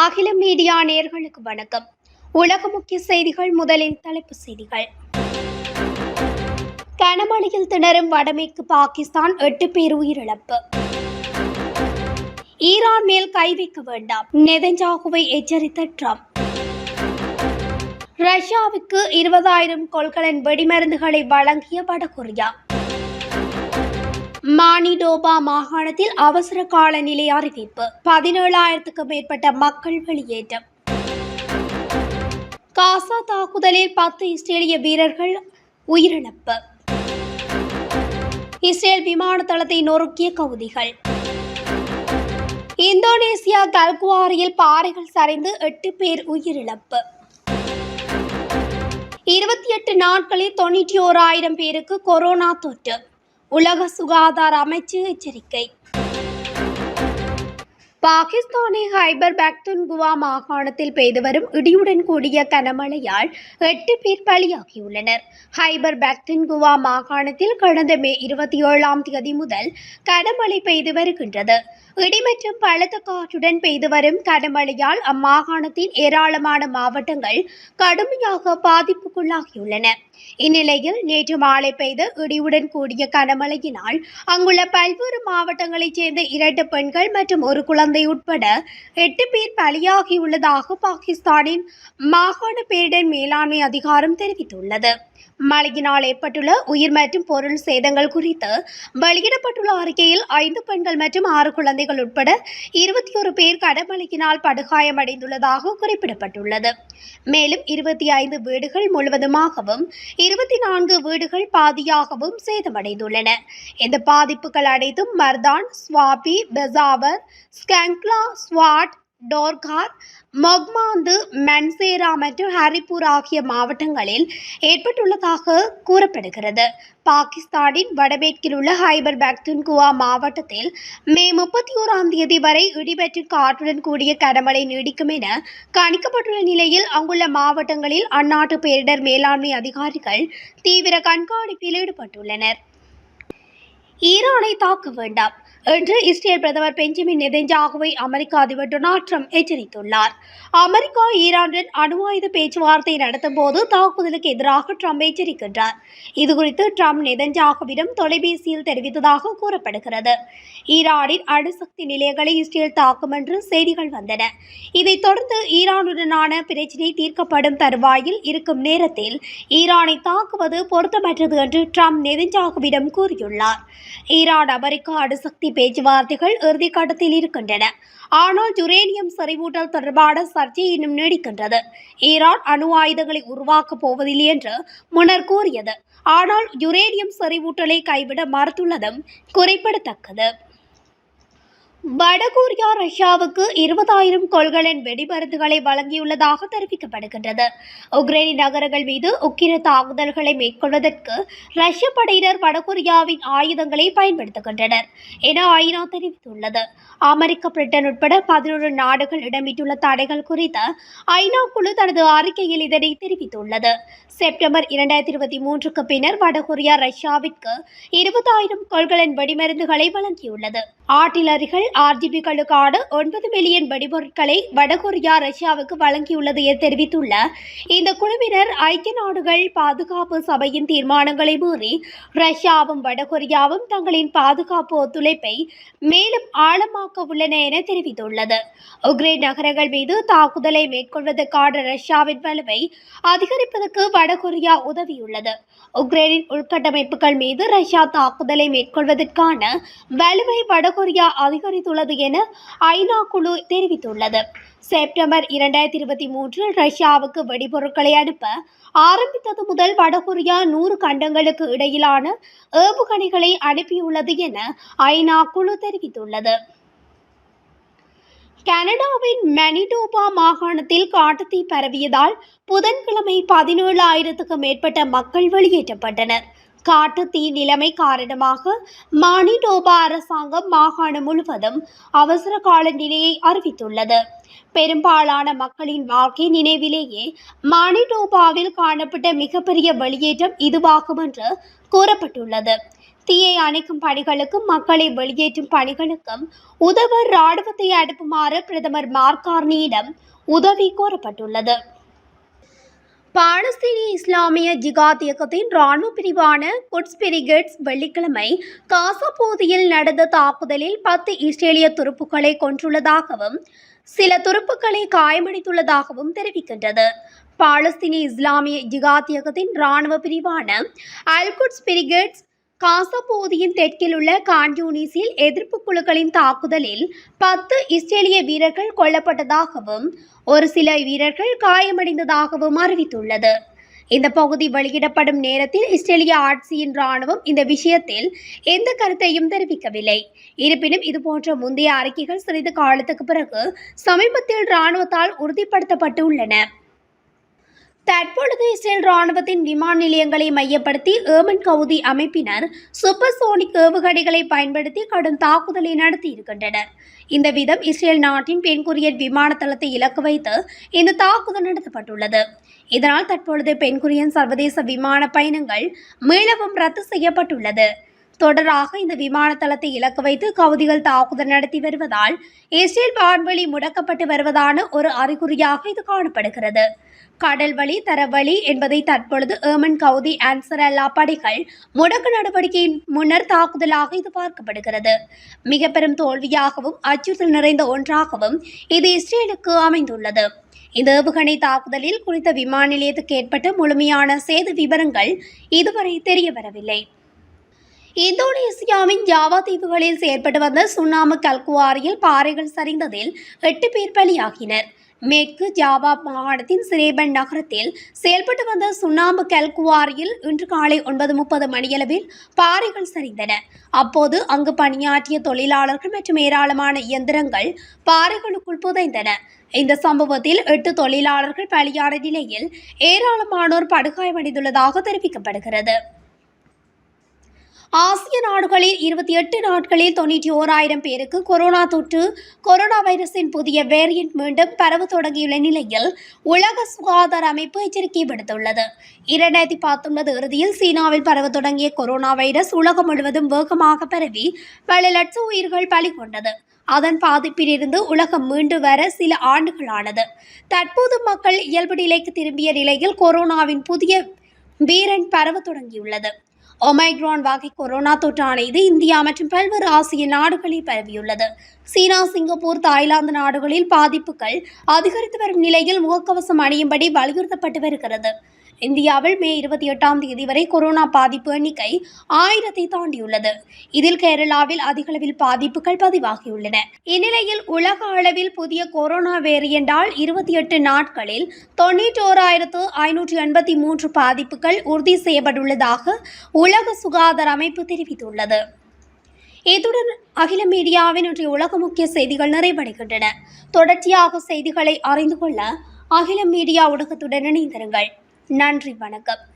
அகில மீடியா நேயர்களுக்கு வணக்கம். உலக முக்கிய செய்திகள் முதலில் தலைப்பு செய்திகள். கனமழையில் திணறும் வடமேற்கு பாகிஸ்தான் எட்டு பேர் உயிரிழப்பு. ஈரான் மேல் கை வைக்க வேண்டாம். நெதஞ்சாகுவை எச்சரித்த ட்ரம்ப். ரஷ்யாவுக்கு இருபதாயிரம் கொள்கலன் வெடிமருந்துகளை வழங்கிய வடகொரியா. மானிடோபா மாகாணத்தில் அவசர கால நிலை அறிவிப்பு. பதினேழாயிரத்துக்கு மேற்பட்ட மக்கள் வெளியேற்றம். காசா தாக்குதலில் பத்து இஸ்ரேலிய வீரர்கள் உயிரிழப்பு. இஸ்ரேல் விமான தளத்தை நொறுக்கிய கவுதிகள். இந்தோனேசியா கல்குவாரியில் பாறைகள் சரிந்து எட்டு பேர் உயிரிழப்பு. இருபத்தி எட்டு நாட்களில் தொண்ணூற்றி ஓராயிரம் பேருக்கு கொரோனா தொற்று. உலக சுகாதார அமைச்சு எச்சரிக்கை. பாகிஸ்தானின் ஹைபர் பக்துன்குவா மாகாணத்தில் பெய்து வரும் இடியுடன் கூடிய கனமழையால் எட்டு பேர் பலியாகியுள்ளனர். ஹைபர் பக்துன்குவா மாகாணத்தில் கடந்த மே இருபத்தி ஏழாம் தேதி முதல் கனமழை பெய்து வருகின்றது. இடி மற்றும் பலத்த காற்றுடன் பெய்து வரும் கனமழையால் அம்மாகாணத்தின் ஏராளமான மாவட்டங்கள் கடுமையாக பாதிப்புக்குள்ளாகியுள்ளன. இந்நிலையில் நேற்று மாலை பெய்த இடியுடன் கூடிய கனமழையினால் அங்குள்ள பல்வேறு மாவட்டங்களைச் சேர்ந்த இரண்டு பெண்கள் மற்றும் ஒரு குழந்தை உட்பட எட்டு பேர் பலியாகியுள்ளதாக பாகிஸ்தானின் மாகாண பேரிடர் மேலாண்மை அதிகாரம் தெரிவித்துள்ளது. மழையினால் ஏற்பட்டுள்ள உயிர் மற்றும் பொருள் சேதங்கள் குறித்து வெளியிடப்பட்டுள்ள அறிக்கையில் ஐந்து பெண்கள் மற்றும் ஆறு குழந்தைகள் உட்பட இருபத்தி ஒரு பேர் கடமழையினால் படுகாயமடைந்துள்ளதாக குறிப்பிடப்பட்டுள்ளது. மேலும் இருபத்தி ஐந்து வீடுகள் முழுவதுமாகவும் இருபத்தி நான்கு வீடுகள் பாதியாகவும் சேதமடைந்துள்ளன. இந்த பாதிப்புகள் அனைத்தும் மர்தான் ஸ்வாபி பெசாவர் ஸ்கங்க்லா ஸ்வாட் டோர்கார் மொக்மாந்து மன்சேரா மற்றும் ஹரிப்பூர் ஆகிய மாவட்டங்களில் ஏற்பட்டுள்ளதாக கூறப்படுகிறது பாகிஸ்தானின் வடமேற்கில் உள்ள ஹைபர் பக்துன்குவா மாவட்டத்தில் மே முப்பத்தி ஓராம் தேதி வரை இடிபெற்று காற்றுடன் கூடிய கனமழை நீடிக்கும் என கணிக்கப்பட்டுள்ள நிலையில் அங்குள்ள மாவட்டங்களில் அந்நாட்டு பேரிடர் மேலாண்மை அதிகாரிகள் தீவிர கண்காணிப்பில் ஈடுபட்டுள்ளனர் ஈரானை தாக்க வேண்டாம் என்று இஸ்ரேல் பிரதமர் பெஞ்சமின் நெதஞ்சாகுவை அமெரிக்க அதிபர் டொனால்ட் ட்ரம்ப் எச்சரித்துள்ளார். அமெரிக்கா ஈரானுடன் அணு ஆயுத பேச்சுவார்த்தை நடத்தும் போது தாக்குதலுக்கு எதிராக ட்ரம்ப் எச்சரிக்கின்றார். இதுகுறித்து ட்ரம்ப் நெதஞ்சாகுவிடம் தொலைபேசியில் தெரிவித்ததாக கூறப்படுகிறது. ஈரானின் அணுசக்தி நிலையங்களை இஸ்ரேல் தாக்கும் என்று செய்திகள் வந்தன. இதைத் தொடர்ந்து ஈரானுடனான பிரச்சினை தீர்க்கப்படும் தருவாயில் இருக்கும் நேரத்தில் ஈரானை தாக்குவது பொருத்தமற்றது என்று ட்ரம்ப் நெதஞ்சாகுவிடம் கூறியுள்ளார். ஈரான் அமெரிக்கா அணுசக்தி பேச்சுவார்த்தைகள் இறுதிக்கட்டத்தில் இருக்கின்றன. ஆனால் யுரேனியம் செறிவூட்டல் தொடர்பான சர்ச்சை இன்னும் நீடிக்கின்றது. ஈரான் அணு ஆயுதங்களை உருவாக்கப் போவதில்லை என்று முன்னர் கூறியது. ஆனால் யுரேனியம் செறிவூட்டலை கைவிட மறுத்துள்ளதும் குறிப்பிடத்தக்கது. வடகொரியா ரஷ்யாவுக்கு இருபதாயிரம் கொள்கலன் வெடிமருந்துகளை வழங்கியுள்ளதாக தெரிவிக்கப்படுகின்றது. உக்ரைனின் நகரங்கள் மீது உக்கிர தாக்குதல்களை மேற்கொள்வதற்கு ரஷ்ய படையினர் வடகொரியாவின் ஆயுதங்களை பயன்படுத்துகின்றனர் என ஐநா தெரிவித்துள்ளது. அமெரிக்க பிரிட்டன் உட்பட பதினொரு நாடுகள் இடமிட்டுள்ள தடைகள் குறித்து ஐநா குழு தனது அறிக்கையில் இதனை தெரிவித்துள்ளது. செப்டம்பர் இரண்டாயிரத்தி இருபத்தி மூன்றுக்கு பின்னர் வடகொரியா ரஷ்யாவிற்கு இருபதாயிரம் கொள்கலன் வெடிமருந்துகளை வழங்கியுள்ளது. ஆட்டிலரிகள் ஆர்ஜிபிகளுக்கான ஒன்பது மில்லியன் வெடிபொருட்களை வடகொரியா ரஷ்யாவுக்கு வழங்கியுள்ளது என தெரிவித்துள்ள இந்த குழுவினர் ஐக்கிய நாடுகள் பாதுகாப்பு சபையின் தீர்மானங்களை மீறி ரஷ்யாவும் வடகொரியாவும் தங்களின் பாதுகாப்பு ஒத்துழைப்பை மேலும் ஆழமாக்க உள்ளன என தெரிவித்துள்ளது. உக்ரைன் நகரங்கள் மீது தாக்குதலை மேற்கொள்வதற்கான ரஷ்யாவின் வலுவை அதிகரிப்பதற்கு வடகொரியா உதவியுள்ளது. உக்ரைனின் உள்கட்டமைப்புகள் மீது ரஷ்யா தாக்குதலை மேற்கொள்வதற்கான வலுவை வடகொரியா அதிகரித்துள்ளது என ஐநா குழு தெரிவித்துள்ளது. செப்டம்பர் இரண்டாயிரத்தி இருபத்தி மூன்றில் ரஷ்யாவுக்கு வெடிபொருட்களை அனுப்ப ஆரம்பித்தது முதல் வடகொரியா நூறு கண்டங்களுக்கு இடையிலான ஏவுகணைகளை அனுப்பியுள்ளது என ஐநா குழு தெரிவித்துள்ளது. கனடாவின் மனிடோபா மாகாணத்தில் காட்டுத்தீ பரவியதால் புதன்கிழமை பதினேழு ஆயிரத்துக்கும் மேற்பட்ட மக்கள் வெளியேற்றப்பட்டனர். காட்டு தீ நிலைமை காரணமாக மானிடோபா அரசாங்கம் மாகாணம் முழுவதும் அவசர கால நிலையை அறிவித்துள்ளது. பெரும்பாலான மக்களின் வாழ்க்கை நினைவிலேயே மானிடோபாவில் காணப்பட்ட மிகப்பெரிய வெளியேற்றம் இதுவாகும் என்று கூறப்பட்டுள்ளது. தீயை அணைக்கும் பணிகளுக்கும் மக்களை வெளியேற்றும் பணிகளுக்கும் உதவ ராணுவத்தை அனுப்புமாறு பிரதமர் மார்கார்னியிடம் உதவி கோரப்பட்டுள்ளது. பாலஸ்தீனிய இஸ்லாமிய ஜிகாத் இயக்கத்தின் ராணுவ பிரிவான குட்ஸ் பிரிகேட்ஸ் வெள்ளிக்கிழமை காசா பகுதியில் நடந்த தாக்குதலில் பத்து இஸ்ரேலிய துருப்புக்களை கொன்றுள்ளதாகவும் சில துருப்புக்களை காயமடைத்துள்ளதாகவும் தெரிவிக்கின்றது. பாலஸ்தீனிய இஸ்லாமிய ஜிகாத் இயக்கத்தின் ராணுவ பிரிவான அல்குட்ஸ் பிரிகேட்ஸ் காசா பகுதியின் தெற்கில் உள்ள கான்யூனிஸில் எதிர்ப்பு குழுக்களின் தாக்குதலில் பத்து இஸ்ரேலிய வீரர்கள் கொல்லப்பட்டதாகவும் ஒரு சில வீரர்கள் காயமடைந்ததாகவும் அறிவித்துள்ளது. இந்த பகுதி வெளியிடப்படும் நேரத்தில் இஸ்ரேலிய ஆட்சியின் ராணுவம் இந்த விஷயத்தில் எந்த கருத்தையும் தெரிவிக்கவில்லை. இருப்பினும் இதுபோன்ற முந்தைய அறிக்கைகள் சிறிது காலத்துக்கு பிறகு சமீபத்தில் ராணுவத்தால் உறுதிப்படுத்தப்பட்டு உள்ளன தற்பொழுது இஸ்ரேல் ராணுவத்தின் விமான நிலையங்களை மையப்படுத்தி ஏமன் கவுதி அமைப்பினர் சூப்பர்சோனிக் ஏவுகணைகளை பயன்படுத்தி கடும் தாக்குதலை நடத்தியிருக்கின்றனர். இந்த விதம் இஸ்ரேல் நாட்டின் பென்குரியன் விமான தளத்தை இலக்கு வைத்து இந்த தாக்குதல் நடத்தப்பட்டுள்ளது. இதனால் தற்பொழுது பென்குரியன் சர்வதேச விமான பயணங்கள் மீளவும் ரத்து செய்யப்பட்டுள்ளது. தொடராக இந்த விமான தளத்தை இலக்கு வைத்து கவுதிகள் தாக்குதல் நடத்தி வருவதால் இஸ்ரேல் வான்வெளி முடக்கப்பட்டு வருவதான ஒரு அறிகுறியாக இது காணப்படுகிறது. கடல் வழி தரவழி என்பதை தற்பொழுது ஏமன் கவுதி ஆன்சர் அல்லா படைகள் முடக்கு நடவடிக்கையின் முன்னர் தாக்குதலாக இது பார்க்கப்படுகிறது. மிக பெரும் தோல்வியாகவும் அச்சுறுத்தல் நிறைந்த ஒன்றாகவும் இது இஸ்ரேலுக்கு அமைந்துள்ளது. இந்த ஏவுகணை தாக்குதலில் குறித்த விமான நிலையத்துக்கு ஏற்பட்ட முழுமையான சேத விவரங்கள் இதுவரை தெரிய வரவில்லை இந்தோனேசியாவின் ஜாவா தீவுகளில் செயற்பட்டு வந்த சுண்ணாம்பு கல்குவாரியில் பாறைகள் சரிந்ததில் எட்டு பேர் பலியாகினர். மேற்கு ஜாவா மாகாணத்தின் சிரேபன் நகரத்தில் செயல்பட்டு வந்த சுண்ணாம்பு கல்குவாரியில் இன்று காலை ஒன்பது முப்பது மணியளவில் பாறைகள் சரிந்தன. அப்போது அங்கு பணியாற்றிய தொழிலாளர்கள் மற்றும் ஏராளமான இயந்திரங்கள் பாறைகளுக்குள் புதைந்தன. இந்த சம்பவத்தில் எட்டு தொழிலாளர்கள் பலியான நிலையில் ஏராளமானோர் படுகாயமடைந்துள்ளதாக தெரிவிக்கப்படுகிறது. ஆசிய நாடுகளில் இருபத்தி எட்டு நாட்களில் தொண்ணூற்றி ஓராயிரம் பேருக்கு கொரோனா தொற்று கொரோனா வைரஸின் புதிய வேரியன்ட் மீண்டும் பரவ தொடங்கியுள்ள நிலையில் உலக சுகாதார அமைப்பு எச்சரிக்கை விடுத்துள்ளது. இரண்டாயிரத்தி பத்தொன்பது இறுதியில் சீனாவில் பரவ தொடங்கிய கொரோனா வைரஸ் உலகம் முழுவதும் வேகமாக பரவி பல லட்சம் உயிர்கள் பலி கொண்டது. அதன் பாதிப்பிலிருந்து உலகம் மீண்டு வர சில ஆண்டுகளானது. தற்போது மக்கள் இயல்பு நிலைக்கு திரும்பிய நிலையில் கொரோனாவின் புதிய வீரன் பரவ தொடங்கியுள்ளது. ஒமைக்ரான் வகை கொரோனா தொற்றானது இந்தியா மற்றும் பல்வேறு ஆசிய நாடுகளில் பரவியுள்ளது. சீனா சிங்கப்பூர் தாய்லாந்து நாடுகளில் பாதிப்புகள் அதிகரித்து வரும் நிலையில் முகக்கவசம் அணியும்படி வலியுறுத்தப்பட்டு வருகிறது. இந்தியாவில் மே இருபத்தி எட்டாம் தேதி வரை கொரோனா பாதிப்பு எண்ணிக்கை ஆயிரத்தை தாண்டியுள்ளது. இதில் கேரளாவில் அதிகளவில் பாதிப்புகள் பதிவாகியுள்ளன. இந்நிலையில் உலக அளவில் புதிய கொரோனா வேரியண்டால் இருபத்தி எட்டு நாட்களில் தொன்னூற்றோராயிரத்து ஐநூற்றி எண்பத்தி மூன்று பாதிப்புகள் உறுதி செய்யப்பட்டுள்ளதாக உலக சுகாதார அமைப்பு தெரிவித்துள்ளது. இத்துடன் அகில மீடியாவின் இன்றைய உலக முக்கிய செய்திகள் நிறைவடைகின்றன. தொடர்ச்சியாக செய்திகளை அறிந்து கொள்ள அகில மீடியா ஊடகத்துடன் இணைந்திருங்கள். நன்றி வணக்கம்.